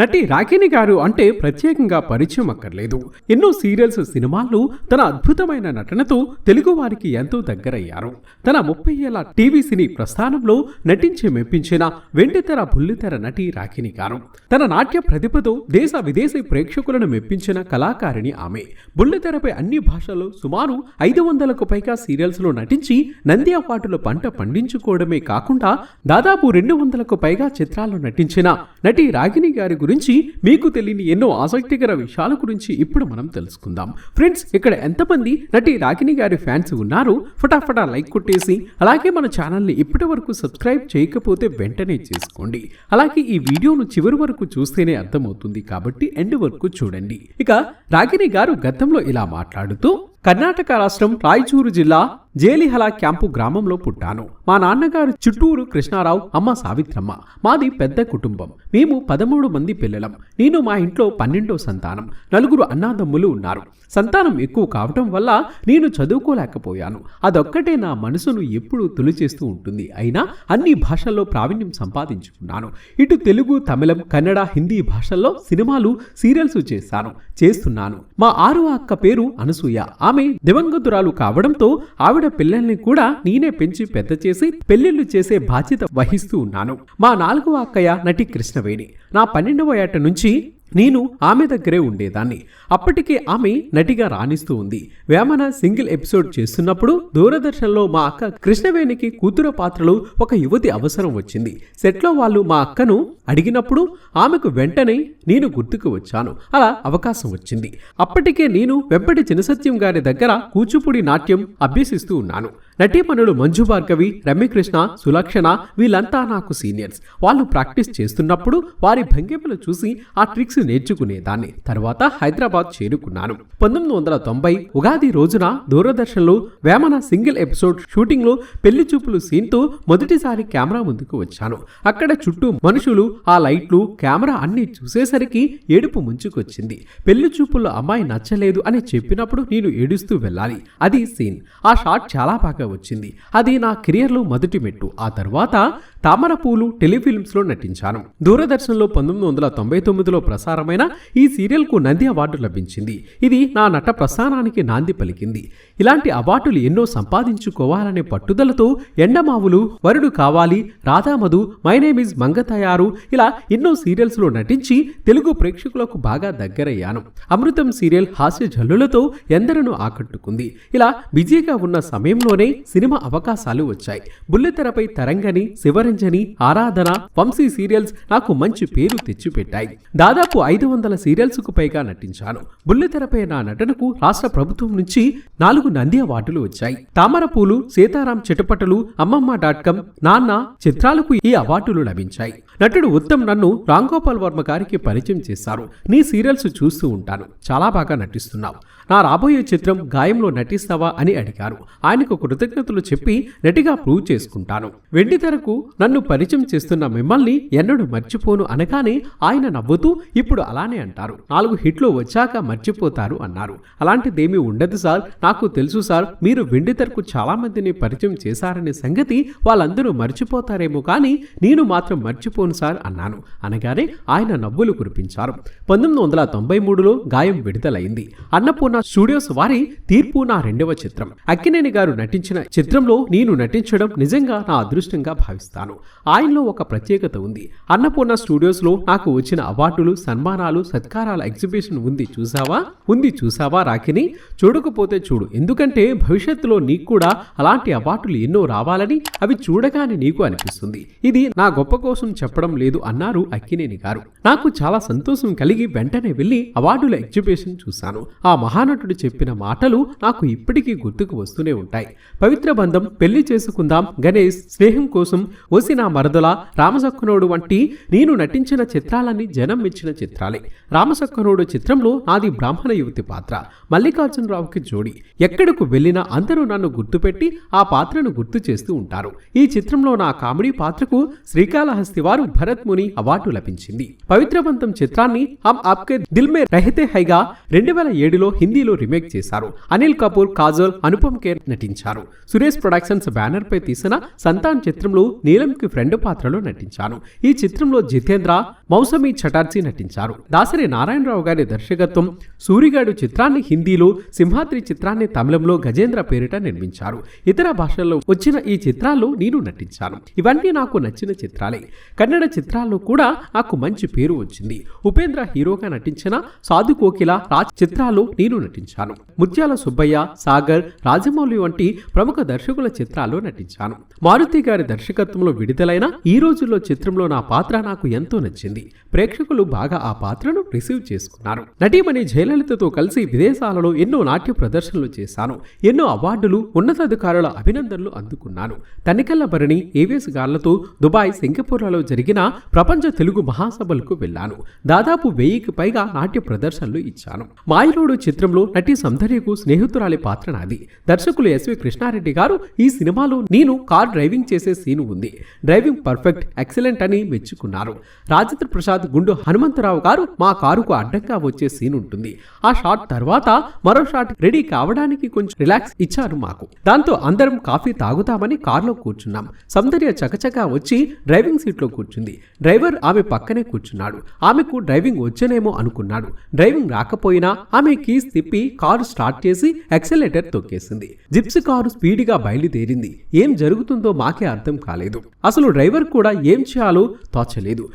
నటి రాఖిణి గారు అంటే ప్రత్యేకంగా పరిచయం అక్కర్లేదు. ఎన్నో సీరియల్స్ సినిమాల్లో తన అద్భుతమైన నటనతో తెలుగు వారికి ఎంతో దగ్గరయ్యారు. తన ముప్పై ఏళ్ళ టీవీ సినీ ప్రస్థానంలో నటించి మెప్పించిన వెండితెర బుల్లితెర నటి రాఖిణి గారు. తన నాట్య ప్రతిభతో దేశ విదేశీ ప్రేక్షకులను మెప్పించిన కళాకారిణి ఆమె. బుల్లితెరపై అన్ని భాషల్లో సుమారు ఐదు వందలకు పైగా సీరియల్స్లో నటించి నంది అవార్డుల పంట పండించుకోవడమే కాకుండా దాదాపు రెండు వందలకు పైగా చిత్రాల్లో నటించిన నటి రాగిణి గారి గురించి మీకు తెలియని ఎన్నో ఆసక్తికర విషయాల గురించి ఇప్పుడు మనం తెలుసుకుందాం. ఫ్రెండ్స్ ఇక్కడ ఎంతమంది నటి రాగిణి గారి ఫ్యాన్స్ ఉన్నారు? ఫటాఫటా లైక్ కొట్టేసి అలాగే మన ఛానల్ని ఇప్పటి వరకు సబ్స్క్రైబ్ చేయకపోతే వెంటనే చేసుకోండి. అలాగే ఈ వీడియోను చివరి వరకు చూస్తేనే అర్థమవుతుంది కాబట్టి ఎండ్ వరకు చూడండి. ఇక రాగిణి గారు గతంలో ఇలా మాట్లాడుతూ కర్ణాటక రాష్ట్రం రాయచూరు జిల్లా జేలిహల క్యాంపు గ్రామంలో పుట్టాను. మా నాన్నగారు చుట్టూరు కృష్ణారావు అమ్మ సావిత్రమ్మ. మాది పెద్ద కుటుంబం. మేము పదమూడు మంది పిల్లలం. నేను మా ఇంట్లో పన్నెండో సంతానం. నలుగురు అన్నాదమ్ములు ఉన్నారు. సంతానం ఎక్కువ కావటం వల్ల నేను చదువుకోలేకపోయాను. అదొక్కటే నా మనసును ఎప్పుడూ తొలిచేస్తూ ఉంటుంది. అయినా అన్ని భాషల్లో ప్రావీణ్యం సంపాదించుకున్నాను. ఇటు తెలుగు తమిళం కన్నడ హిందీ భాషల్లో సినిమాలు సీరియల్స్ చేశాను. చేస్తున్నాను. మా ఆరు అక్క పేరు అనసూయ. ఆమె దివంగతురాలు కావడంతో ఆవిడ పిల్లల్ని కూడా నేనే పెంచి పెద్ద చేసి పెళ్ళిళ్ళు చేసే బాధ్యత వహిస్తూ ఉన్నాను. మా నాలుగవ అక్కయ్య నటి కృష్ణవేణి. నా పన్నెండవ ఏట నుంచి నేను ఆమె దగ్గరే ఉండేదాన్ని. అప్పటికే ఆమె నటిగా రాణిస్తూ ఉంది. వేమన సింగిల్ ఎపిసోడ్ చేస్తున్నప్పుడు దూరదర్శన్లో మా అక్క కృష్ణవేణికి కూతురు పాత్రలో ఒక యువతి అవసరం వచ్చింది. సెట్లో వాళ్ళు మా అక్కను అడిగినప్పుడు ఆమెకు వెంటనే నేను గుర్తుకు వచ్చాను. అలా అవకాశం వచ్చింది. అప్పటికే నేను వెంపటి చినసత్యం గారి దగ్గర కూచిపూడి నాట్యం అభ్యసిస్తూ ఉన్నాను. నటీమణులు మంజు భార్గవి రమ్యకృష్ణ సులక్షణ వీళ్ళంతా నాకు సీనియర్స్. వాళ్ళు ప్రాక్టీస్ చేస్తున్నప్పుడు వారి భంగిమలు చూసి ఆ ట్రిక్స్ నేర్చుకునేదాన్ని. తర్వాత హైదరాబాద్ చేరుకున్నాను. పంతొమ్మిది వందల తొంభై ఉగాది రోజున దూరదర్శన్లో వేమన సింగిల్ ఎపిసోడ్ షూటింగ్లో పెళ్ళి చూపులు సీన్తో మొదటిసారి కెమెరా ముందుకు వచ్చాను. అక్కడ చుట్టూ మనుషులు ఆ లైట్లు కెమెరా అన్ని చూసేసరికి ఏడుపు ముంచుకొచ్చింది. పెళ్ళి చూపుల్లో అమ్మాయి నచ్చలేదు అని చెప్పినప్పుడు నేను ఏడుస్తూ వెళ్ళాలి. అది సీన్. ఆ షాట్ చాలా బాగా వచ్చింది. అది నా కెరియర్లో మొదటి మెట్టు. ఆ తర్వాత తామరపూలు టెలిఫిల్మ్స్లో నటించాను. దూరదర్శన్లో పంతొమ్మిది వందల తొంభై తొమ్మిదిలో ప్రసారమైన ఈ సీరియల్కు నంది అవార్డు లభించింది. ఇది నా నట ప్రస్థానానికి నాంది పలికింది. ఇలాంటి అవార్డులు ఎన్నో సంపాదించుకోవాలనే పట్టుదలతో ఎండమావులు వరుడు కావాలి Radhamadhu my name is Mangatayaru ఇలా ఎన్నో సీరియల్స్లో నటించి తెలుగు ప్రేక్షకులకు బాగా దగ్గరయ్యాను. అమృతం సీరియల్ హాస్య జల్లులతో ఎందరను ఆకట్టుకుంది. ఇలా బిజీగా ఉన్న సమయంలోనే సినిమా అవకాశాలు వచ్చాయి. బుల్లితెరపై తరంగని శివరంజని ఆరాధన వంశీ సీరియల్స్ నాకు మంచి పేరు తెచ్చిపెట్టాయి. దాదాపు ఐదు వందల సీరియల్స్కు పైగా నటించాను. బుల్లితెరపై నా నటనకు రాష్ట్ర ప్రభుత్వం నుంచి నాలుగు నంది అవార్డులు వచ్చాయి. తామరపూలు సీతారాం చిటపటలు అమ్మమ్మ డాట్ కామ్ నాన్న చిత్రాలకు ఈ అవార్డులు లభించాయి. నటుడు ఉత్తమ్ నన్ను రాంగోపాల్ వర్మ గారికి పరిచయం చేశారు. నీ సీరియల్స్ చూస్తూ ఉంటాను. చాలా బాగా నటిస్తున్నావు. నా రాబోయే చిత్రం గాయంలో నటిస్తావా అని అడిగారు. ఆయనకు కృతజ్ఞతలు చెప్పి నటిగా ప్రూవ్ చేసుకుంటాను. వెండితెరకు నన్ను పరిచయం చేస్తున్న మిమ్మల్ని ఎన్నడూ మర్చిపోను అనగానే ఆయన నవ్వుతూ ఇప్పుడు అలానే అంటారు. నాలుగు హిట్లు వచ్చాక మర్చిపోతారు అన్నారు. అలాంటిదేమీ ఉండదు సార్. నాకు తెలుసు సార్ మీరు వెండితెరకు చాలా మందిని పరిచయం చేశారనే సంగతి వాళ్ళందరూ మర్చిపోతారేమో కానీ నేను మాత్రం మర్చిపోను సార్ అన్నాను. అనగానే ఆయన నవ్వులు కురిపించారు. పంతొమ్మిది వందల తొంభై మూడులో గాయం విడుదలైంది. అన్నపూర్ణ స్టూడియోస్ వారి తీర్పు నా రెండవ చిత్రం. అక్కినేని గారు నటించిన చిత్రంలో నేను నటించడం నిజంగా నా అదృష్టంగా భావిస్తాను. ఆయనలో ఒక ప్రత్యేకత ఉంది. అన్నపూర్ణ స్టూడియోస్లో నాకు వచ్చిన అవార్డులు సన్మానాలు సత్కారాల ఎగ్జిబిషన్ ఉంది చూసావా ఉంది చూసావా రాఖిని? చూడకపోతే చూడు. ఎందుకంటే భవిష్యత్తులో నీకు కూడా అలాంటి అవార్డులు ఎన్నో రావాలని అవి చూడగానే నీకు అనిపిస్తుంది. ఇది నా గొప్ప కోసం చెప్పడం లేదు అన్నారు అక్కినేని గారు. నాకు చాలా సంతోషం కలిగి వెంటనే వెళ్ళి అవార్డుల ఎగ్జిబిషన్ చూశాను. ఆ మహానటుడు చెప్పిన మాటలు నాకు ఇప్పటికీ గుర్తుకు వస్తూనే ఉంటాయి. పవిత్ర బంధం పెళ్ళి చేసుకుందాం గణేష్ స్నేహం కోసం ఓసిన మరదల రామసక్కనోడు వంటి నేను నటించిన చిత్రాలన్నీ జనం మెచ్చిన చిత్రాలే. రామసక్కనోడు చిత్రంలో నాది బ్రాహ్మణ యువతి పాత్ర మల్లికార్జునరావుకి జోడి. ఎక్కడకు వెళ్ళినా అందరూ నన్ను గుర్తుపెట్టి ఆ పాత్రను గుర్తు చేస్తూ ఉంటారు. ఈ చిత్రంలో నా కామెడీ పాత్రకు శ్రీకాళహస్తి వారు భరత్ ముని అవార్డు లభించింది. పవిత్రవంతం చిత్రాన్ని హమ్ ఆప్కే దిల్ మే రహితే హైగా రెండు వేల ఏడులో హిందీలో రీమేక్ చేశారు. అనిల్ కపూర్ కాజోల్ అనుపమ్ కేర్ నటించారు. సురేష్ ప్రొడక్షన్స్ బ్యానర్ పై తీసిన సంతాన్ చిత్రంలో నీల నీలంకి ఫ్రెండ్ పాత్రలో నటించాను. ఈ చిత్రంలో జితేంద్ర మౌసమి చటార్జీ నటించారు. దాసరి నారాయణరావు గారి దర్శకత్వం సూరిగాడు చిత్రాన్ని హిందీలో సింహాద్రి చిత్రాన్ని తమిళంలో గజేంద్ర పేరిట నిర్మించారు. ఇతర భాషల్లో వచ్చిన ఈ చిత్రాల్లో నేను నటించాను. ఇవన్నీ నాకు నచ్చిన చిత్రాలే. కన్నడ చిత్రాల్లో కూడా నాకు మంచి పేరు వచ్చింది. ఉపేంద్ర హీరోగా నటించిన సాధు కోకిల రాజ్ చిత్రాల్లో నేను నటించాను. ముత్యాల సుబ్బయ్య సాగర్ రాజమౌళి వంటి ప్రముఖ దర్శకుల చిత్రాల్లో నటించాను. మారుతి గారి దర్శకత్వంలో విడుదలైన ఈ రోజుల్లో చిత్రంలో నా పాత్ర నాకు ఎంతో నచ్చింది. ప్రేక్షకులు బాగా ఆ పాత్రను రిసీవ్ చేసుకున్నారు. నటీమణి జయలలితతో కలిసి విదేశాలలో ఎన్నో నాట్య ప్రదర్శనలు చేశాను. ఎన్నో అవార్డులు ఉన్నతాధికారుల అభినందనలు అందుకున్నాను. తనికల్ల భరణి ఏవిఎస్ గార్లతో దుబాయ్ సింగపూర్లలో జరిగిన ప్రపంచ తెలుగు మహాసభలకు వెళ్ళాను. దాదాపు వెయ్యికి పైగా నాట్య ప్రదర్శనలు ఇచ్చాను. మాయలోడు చిత్రంలో నటి సౌందర్యకు స్నేహితురాలి పాత్ర నాది. దర్శకులు ఎస్వి కృష్ణారెడ్డి గారు ఈ సినిమాలో నేను కార్ డ్రైవింగ్ చేసే సీను ఉంది. డ్రైవింగ్ పర్ఫెక్ట్ ఎక్సలెంట్ అని మెచ్చుకున్నారు. రాజేంద్ర ప్రసాద్ గుండు హనుమంతరావు గారు మా కారుకు అడ్డంగా వచ్చే సీన్ ఉంటుంది. ఆ షాట్ తర్వాత మరో షాట్ రెడీ కావడానికి కొంచెం రిలాక్స్ ఇచ్చారు మాకు. దాంతో అందరం కాఫీ తాగుతామని కారులో కూర్చున్నాం. సౌందర్య చకచకా వచ్చి డ్రైవింగ్ సీట్లో కూర్చుంది. డ్రైవర్ ఆమె పక్కనే కూర్చున్నాడు. ఆమెకు డ్రైవింగ్ వచ్చనేమో అనుకున్నాడు. డ్రైవింగ్ రాకపోయినా ఆమె కీస్ తిప్పి కారు స్టార్ట్ చేసి ఎక్సలేటర్ తొక్కేసింది. జిప్స్ కారు స్పీడ్గా బయలుదేరింది. ఏం జరుగుతుందో మాకే అర్థం కాలేదు. అసలు డ్రైవర్ కూడా ఏం చేయాలో తోచలేదు.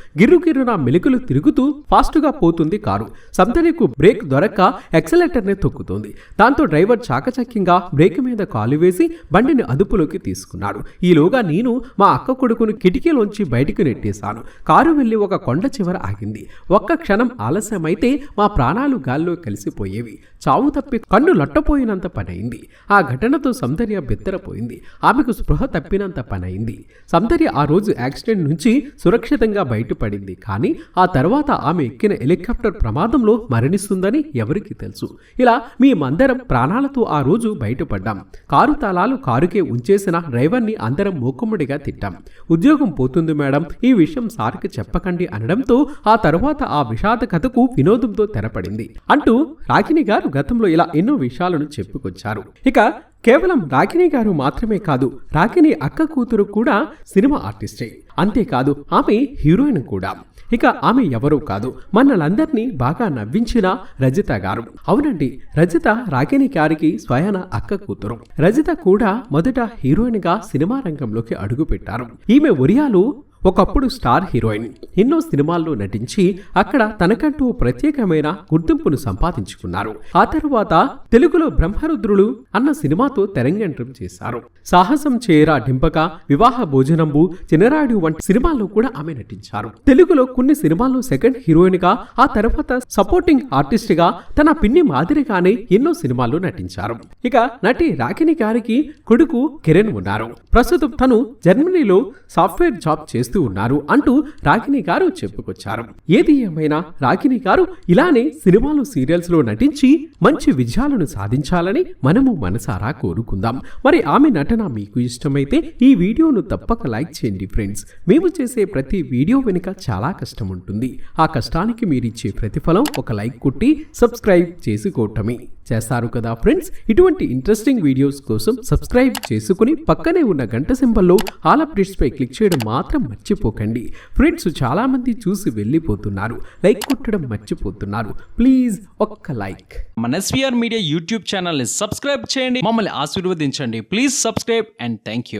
నా మెలికలు తిరుగుతూ ఫాస్ట్గా పోతుంది కారు. సౌందర్యకు బ్రేక్ దొరక్క ఎక్సలేటర్నే తొక్కుతోంది. దాంతో డ్రైవర్ చాకచక్యంగా బ్రేక్ మీద కాలు వేసి బండిని అదుపులోకి తీసుకున్నాడు. ఈలోగా నేను మా అక్క కొడుకును కిటికీలోంచి బయటికి నెట్టేశాను. కారు వెళ్ళి ఒక కొండ చివర ఆగింది. ఒక్క క్షణం ఆలస్యమైతే మా ప్రాణాలు గాల్లో కలిసిపోయేవి. చావు తప్పి కన్ను లట్టపోయినంత పనైంది. ఆ ఘటనతో సౌందర్య బెత్తరపోయింది. ఆమెకు స్పృహ తప్పినంత పనైంది. సౌందర్య ఆ రోజు యాక్సిడెంట్ నుంచి సురక్షితంగా బయటపడింది కానీ ఆ తర్వాత ఆమె ఎక్కిన హెలికాప్టర్ ప్రమాదంలో మరణిస్తుందని ఎవరికి తెలుసు. ఇలా మేమందరం ప్రాణాలతో ఆ రోజు బయటపడ్డాం. కారు తాళాలు కారుకే ఉంచేసిన డ్రైవర్ని అందరం మూకుమ్మడిగా తిట్టాం. ఉద్యోగం పోతుంది మేడం ఈ విషయం సార్కి చెప్పకండి అనడంతో ఆ తరువాత ఆ విషాద కథకు వినోదంతో తెరపడింది. అంటూ రాగిణి గారు గతంలో ఇలా ఎన్నో విషయాలను చెప్పుకొచ్చారు. ఇక కేవలం రాకిని గారు మాత్రమే కాదు రాకిని అక్క కూతురు కూడా సినిమా ఆర్టిస్టే. అంతేకాదు ఆమె హీరోయిన్ కూడా. ఇక ఆమె ఎవరూ కాదు. మనలందరినీ బాగా నవ్వించిన రజిత గారు. అవునండి రజిత రాగిణి గారికి స్వయాన అక్క కూతురు. రజిత కూడా మొదట హీరోయిన్గా సినిమా రంగంలోకి అడుగుపెట్టారు. ఈమె ఒరియాలు ఒకప్పుడు స్టార్ హీరోయిన్ ఎన్నో సినిమాల్లో నటించి అక్కడ తనకంటూ ప్రత్యేకమైన గుర్తింపును సంపాదించుకున్నారు. ఆ తరువాత తెలుగులో బ్రహ్మరుద్రులు అన్న సినిమాతో తెరంగేట్రం చేశారు. సాహసం చేరా డింపక వివాహ భోజనంబు చినరాడు వంటి సినిమాల్లో కూడా ఆమె నటించారు. తెలుగులో కొన్ని సినిమాల్లో సెకండ్ హీరోయిన్గా ఆ తర్వాత సపోర్టింగ్ ఆర్టిస్ట్గా తన పిన్ని మాదిరిగానే ఎన్నో సినిమాల్లో నటించారు. ఇక నటి రాకిని గారికి కొడుకు కిరణ్ ఉన్నారు. ప్రస్తుతం తను జర్మనీలో సాఫ్ట్వేర్ జాబ్ చేస్తూ ఉన్నారు అంటూ రాగిని గారు చెప్పుకొచ్చారు. ఏది ఏమైనా రాగిని గారు ఇలానే సినిమాలు సీరియల్స్లో నటించి మంచి విజయాలను సాధించాలని మనము మనసారా కోరుకుందాం. మరి ఆమె నటన మీకు ఇష్టమైతే ఈ వీడియోను తప్పక లైక్ చేయండి ఫ్రెండ్స్. మేము చేసే ప్రతి వీడియో వెనుక చాలా కష్టం ఉంటుంది. ఆ కష్టానికి మీరిచ్చే ప్రతిఫలం ఒక లైక్ కొట్టి సబ్స్క్రైబ్ చేసుకోవటమే. చేస్తారు కదా ఫ్రెండ్స్ ఇటువంటి ఇంట్రెస్టింగ్ వీడియోస్ కోసం సబ్స్క్రైబ్ చేసుకుని పక్కనే ఉన్న గంట సింబల్లో ఆల్ అప్డేట్స్ పై క్లిక్ చేయడం మాత్రం మర్చిపోకండి. ఫ్రెండ్స్ చాలా మంది చూసి వెళ్ళిపోతున్నారు. లైక్ కొట్టడం మర్చిపోతున్నారు. ప్లీజ్ ఒక్క లైక్ మన S V R media YouTube ఛానల్ని సబ్స్క్రైబ్ చేయండి. మమ్మల్ని ఆశీర్వదించండి. Please subscribe and thank you